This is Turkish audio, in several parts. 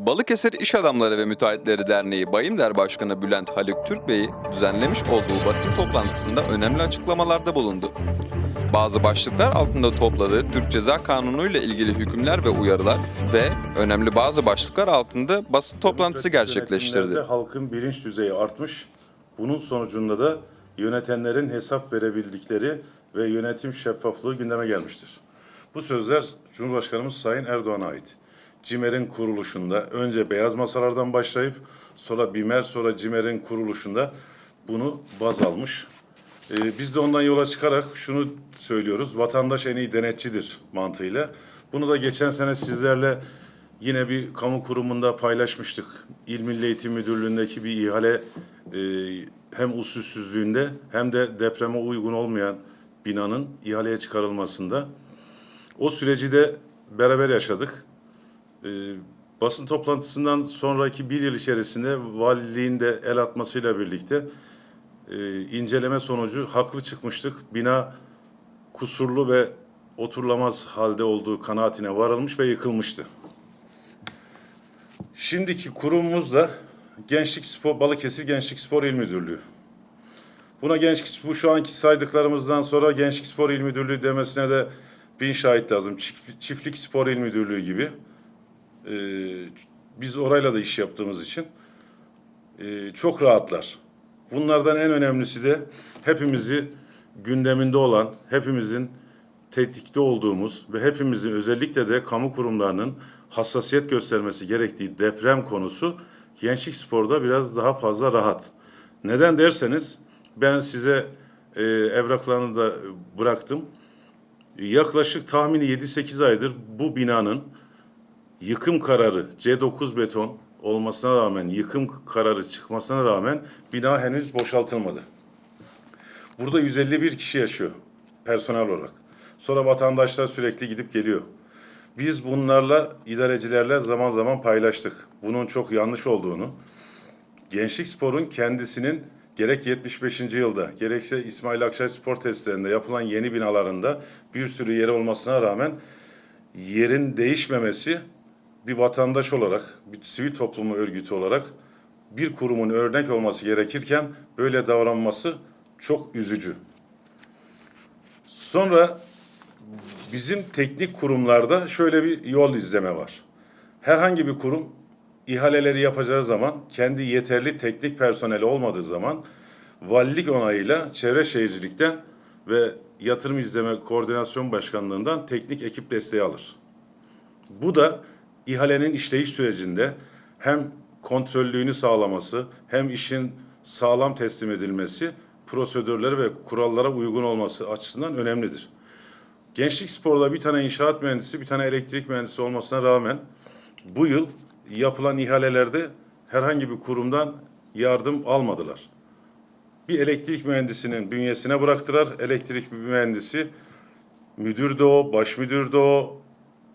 Balıkesir İş Adamları ve Müteahhitleri Derneği Bayımder Başkanı Bülent Haluk Türk Bey düzenlemiş olduğu basın toplantısında önemli açıklamalarda bulundu. Bazı başlıklar altında topladığı Türk Ceza Kanunu ile ilgili hükümler ve uyarılar ve önemli bazı başlıklar altında basın toplantısı gerçekleştirdi. halkın bilinç düzeyi artmış. Bunun sonucunda da yönetenlerin hesap verebildikleri ve yönetim şeffaflığı gündeme gelmiştir. Bu sözler Cumhurbaşkanımız Sayın Erdoğan'a ait. CİMER'in kuruluşunda önce beyaz masalardan başlayıp sonra BİMER sonra CİMER'in kuruluşunda bunu baz almış. Ee, biz de ondan yola çıkarak şunu söylüyoruz. Vatandaş en iyi denetçidir mantığıyla. Bunu da geçen sene sizlerle yine bir kamu kurumunda paylaşmıştık. İl Milli Eğitim Müdürlüğü'ndeki bir ihale e, hem usulsüzlüğünde hem de depreme uygun olmayan binanın ihaleye çıkarılmasında. O süreci de beraber yaşadık. Ee, basın toplantısından sonraki bir yıl içerisinde valiliğin de el atmasıyla birlikte e, inceleme sonucu haklı çıkmıştık. Bina kusurlu ve oturulamaz halde olduğu kanaatine varılmış ve yıkılmıştı. Şimdiki kurumumuz da Gençlik Spor Balıkesir Gençlik Spor İl Müdürlüğü. Buna Gençlik Spor şu anki saydıklarımızdan sonra Gençlik Spor İl Müdürlüğü demesine de bin şahit lazım. Çift- Çiftlik Spor İl Müdürlüğü gibi. Ee, biz orayla da iş yaptığımız için ee, çok rahatlar. Bunlardan en önemlisi de hepimizi gündeminde olan, hepimizin tetikte olduğumuz ve hepimizin özellikle de kamu kurumlarının hassasiyet göstermesi gerektiği deprem konusu gençlik sporda biraz daha fazla rahat. Neden derseniz ben size e, evraklarını da bıraktım. Yaklaşık tahmini 7-8 aydır bu binanın yıkım kararı C9 beton olmasına rağmen yıkım kararı çıkmasına rağmen bina henüz boşaltılmadı. Burada 151 kişi yaşıyor personel olarak. Sonra vatandaşlar sürekli gidip geliyor. Biz bunlarla idarecilerle zaman zaman paylaştık. Bunun çok yanlış olduğunu. Gençlik Spor'un kendisinin gerek 75. yılda gerekse İsmail Akçay Spor Testlerinde yapılan yeni binalarında bir sürü yeri olmasına rağmen yerin değişmemesi bir vatandaş olarak, bir sivil toplumu örgütü olarak bir kurumun örnek olması gerekirken böyle davranması çok üzücü. Sonra bizim teknik kurumlarda şöyle bir yol izleme var. Herhangi bir kurum ihaleleri yapacağı zaman kendi yeterli teknik personeli olmadığı zaman valilik onayıyla çevre şehircilikten ve yatırım izleme koordinasyon başkanlığından teknik ekip desteği alır. Bu da ihalenin işleyiş sürecinde hem kontrollüğünü sağlaması hem işin sağlam teslim edilmesi prosedürlere ve kurallara uygun olması açısından önemlidir. Gençlik Spor'da bir tane inşaat mühendisi, bir tane elektrik mühendisi olmasına rağmen bu yıl yapılan ihalelerde herhangi bir kurumdan yardım almadılar. Bir elektrik mühendisinin bünyesine bıraktılar. Elektrik mühendisi müdür de o, baş müdür de o,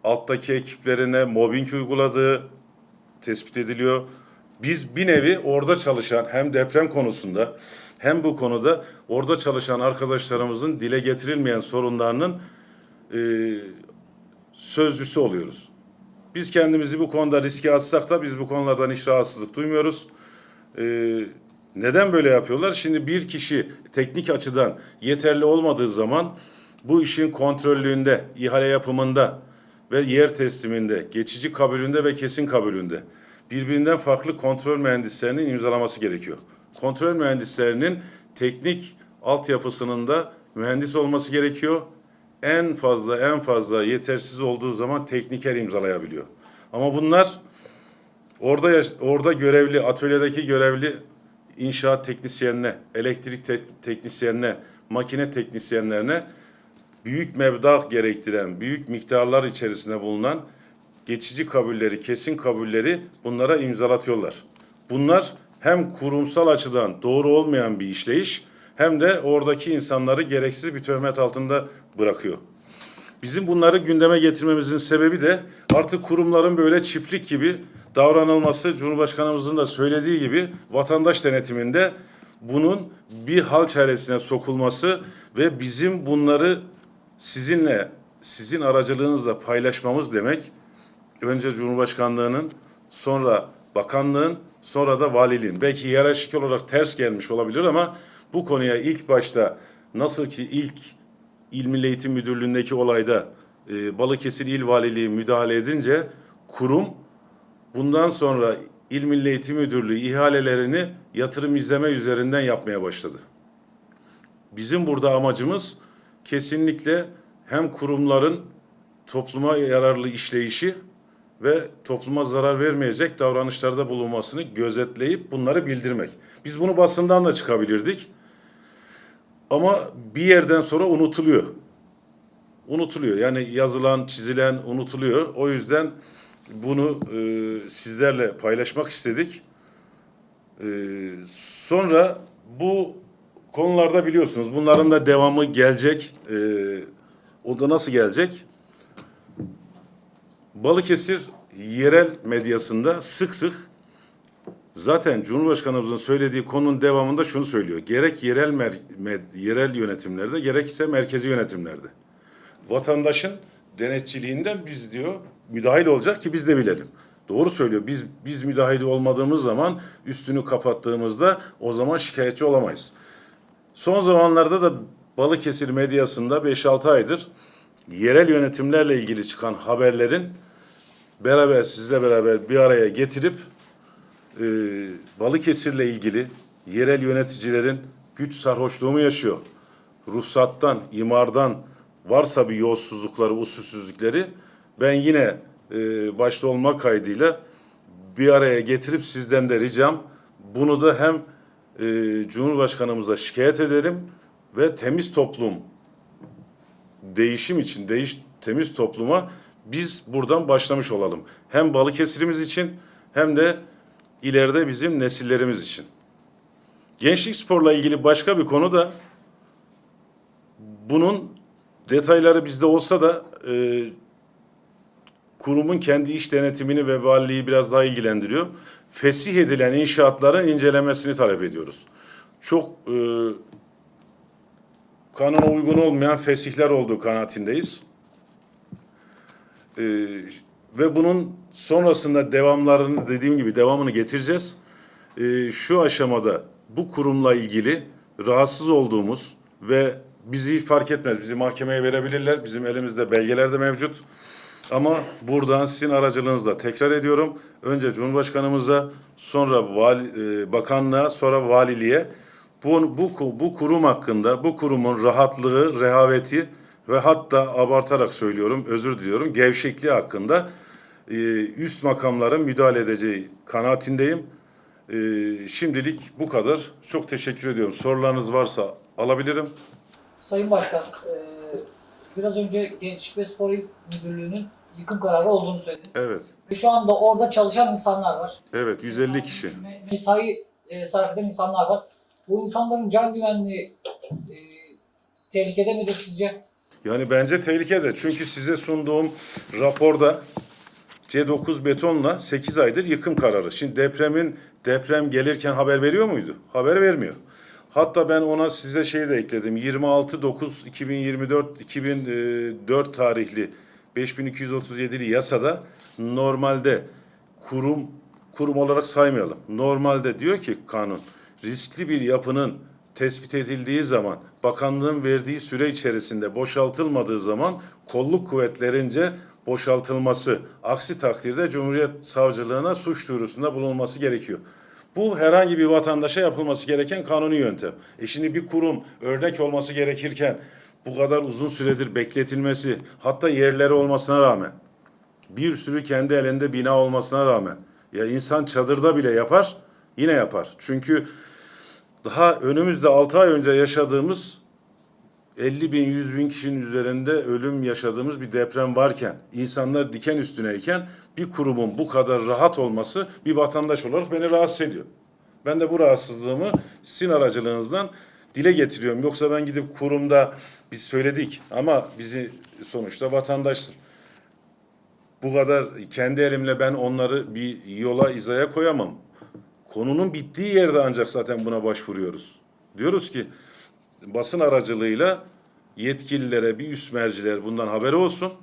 alttaki ekiplerine mobbing uyguladığı tespit ediliyor. Biz bir nevi orada çalışan hem deprem konusunda hem bu konuda orada çalışan arkadaşlarımızın dile getirilmeyen sorunlarının e, sözcüsü oluyoruz. Biz kendimizi bu konuda riske atsak da biz bu konulardan hiç rahatsızlık duymuyoruz. Ee, neden böyle yapıyorlar? Şimdi bir kişi teknik açıdan yeterli olmadığı zaman bu işin kontrollüğünde, ihale yapımında ve yer tesliminde, geçici kabulünde ve kesin kabulünde birbirinden farklı kontrol mühendislerinin imzalaması gerekiyor. Kontrol mühendislerinin teknik altyapısının da mühendis olması gerekiyor en fazla en fazla yetersiz olduğu zaman tekniker imzalayabiliyor. Ama bunlar orada orada görevli atölyedeki görevli inşaat teknisyenine, elektrik te- teknisyenine, makine teknisyenlerine büyük mebda gerektiren, büyük miktarlar içerisinde bulunan geçici kabulleri, kesin kabulleri bunlara imzalatıyorlar. Bunlar hem kurumsal açıdan doğru olmayan bir işleyiş hem de oradaki insanları gereksiz bir töhmet altında bırakıyor. Bizim bunları gündeme getirmemizin sebebi de artık kurumların böyle çiftlik gibi davranılması Cumhurbaşkanımızın da söylediği gibi vatandaş denetiminde bunun bir hal çaresine sokulması ve bizim bunları sizinle sizin aracılığınızla paylaşmamız demek önce Cumhurbaşkanlığının sonra bakanlığın, sonra da valiliğin. Belki hiyerarşik olarak ters gelmiş olabilir ama bu konuya ilk başta nasıl ki ilk İl Milli Eğitim Müdürlüğü'ndeki olayda e, Balıkesir İl Valiliği müdahale edince kurum bundan sonra İl Milli Eğitim Müdürlüğü ihalelerini yatırım izleme üzerinden yapmaya başladı. Bizim burada amacımız kesinlikle hem kurumların topluma yararlı işleyişi ve topluma zarar vermeyecek davranışlarda bulunmasını gözetleyip bunları bildirmek. Biz bunu basından da çıkabilirdik. Ama bir yerden sonra unutuluyor. Unutuluyor. Yani yazılan, çizilen unutuluyor. O yüzden bunu e, sizlerle paylaşmak istedik. E, sonra bu konularda biliyorsunuz bunların da devamı gelecek. E, o da nasıl gelecek? Balıkesir yerel medyasında sık sık zaten Cumhurbaşkanımızın söylediği konunun devamında şunu söylüyor. Gerek yerel mer- med- yerel yönetimlerde gerekse merkezi yönetimlerde. Vatandaşın denetçiliğinden biz diyor müdahil olacak ki biz de bilelim. Doğru söylüyor. Biz biz müdahil olmadığımız zaman üstünü kapattığımızda o zaman şikayetçi olamayız. Son zamanlarda da Balıkesir medyasında 5-6 aydır yerel yönetimlerle ilgili çıkan haberlerin beraber sizle beraber bir araya getirip e, Balıkesir'le ilgili yerel yöneticilerin güç sarhoşluğu mu yaşıyor? Ruhsattan, imardan varsa bir yolsuzlukları, usulsüzlükleri ben yine e, başta olmak kaydıyla bir araya getirip sizden de ricam bunu da hem e, Cumhurbaşkanımıza şikayet edelim ve temiz toplum değişim için, değiş temiz topluma biz buradan başlamış olalım. Hem Balıkesir'imiz için hem de ileride bizim nesillerimiz için. Gençlik sporla ilgili başka bir konu da bunun detayları bizde olsa da e, kurumun kendi iş denetimini ve valiliği biraz daha ilgilendiriyor. Fesih edilen inşaatların incelemesini talep ediyoruz. Çok e, kanuna uygun olmayan fesihler olduğu kanaatindeyiz. Ee, ve bunun sonrasında devamlarını dediğim gibi devamını getireceğiz. Ee, şu aşamada bu kurumla ilgili rahatsız olduğumuz ve bizi fark etmez. Bizi mahkemeye verebilirler. Bizim elimizde belgeler de mevcut. Ama buradan sizin aracılığınızla tekrar ediyorum. Önce Cumhurbaşkanımıza, sonra vali, e, bakanlığa, sonra valiliğe bu, bu, bu kurum hakkında, bu kurumun rahatlığı, rehaveti ve hatta abartarak söylüyorum, özür diliyorum, gevşekliği hakkında e, üst makamların müdahale edeceği kanaatindeyim. E, şimdilik bu kadar. Çok teşekkür ediyorum. Sorularınız varsa alabilirim. Sayın Başkan, e, biraz önce Gençlik ve Spor İl Müdürlüğü'nün yıkım kararı olduğunu söylediniz. Evet, Ve şu anda orada çalışan insanlar var. evet 150 kişi. Me- Mesai e, sarf eden insanlar var. Bu insanların can güvenliği e, tehlikede midir sizce? Yani bence tehlikede. Çünkü size sunduğum raporda C9 betonla 8 aydır yıkım kararı. Şimdi depremin deprem gelirken haber veriyor muydu? Haber vermiyor. Hatta ben ona size şey de ekledim. 26 9 2024 2004 tarihli 5237'li yasada normalde kurum kurum olarak saymayalım. Normalde diyor ki kanun riskli bir yapının tespit edildiği zaman bakanlığın verdiği süre içerisinde boşaltılmadığı zaman kolluk kuvvetlerince boşaltılması aksi takdirde Cumhuriyet Savcılığına suç duyurusunda bulunması gerekiyor. Bu herhangi bir vatandaşa yapılması gereken kanuni yöntem. E şimdi bir kurum örnek olması gerekirken bu kadar uzun süredir bekletilmesi hatta yerleri olmasına rağmen bir sürü kendi elinde bina olmasına rağmen ya insan çadırda bile yapar yine yapar. Çünkü daha önümüzde 6 ay önce yaşadığımız 50 bin 100 bin kişinin üzerinde ölüm yaşadığımız bir deprem varken insanlar diken üstüneyken bir kurumun bu kadar rahat olması bir vatandaş olarak beni rahatsız ediyor. Ben de bu rahatsızlığımı sizin aracılığınızdan dile getiriyorum. Yoksa ben gidip kurumda biz söyledik ama bizi sonuçta vatandaşsın bu kadar kendi elimle ben onları bir yola izaya koyamam. Konunun bittiği yerde ancak zaten buna başvuruyoruz. Diyoruz ki basın aracılığıyla yetkililere bir üst merciler bundan haberi olsun.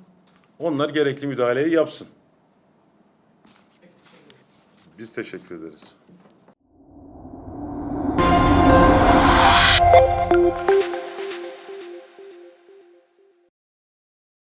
Onlar gerekli müdahaleyi yapsın. Biz teşekkür ederiz.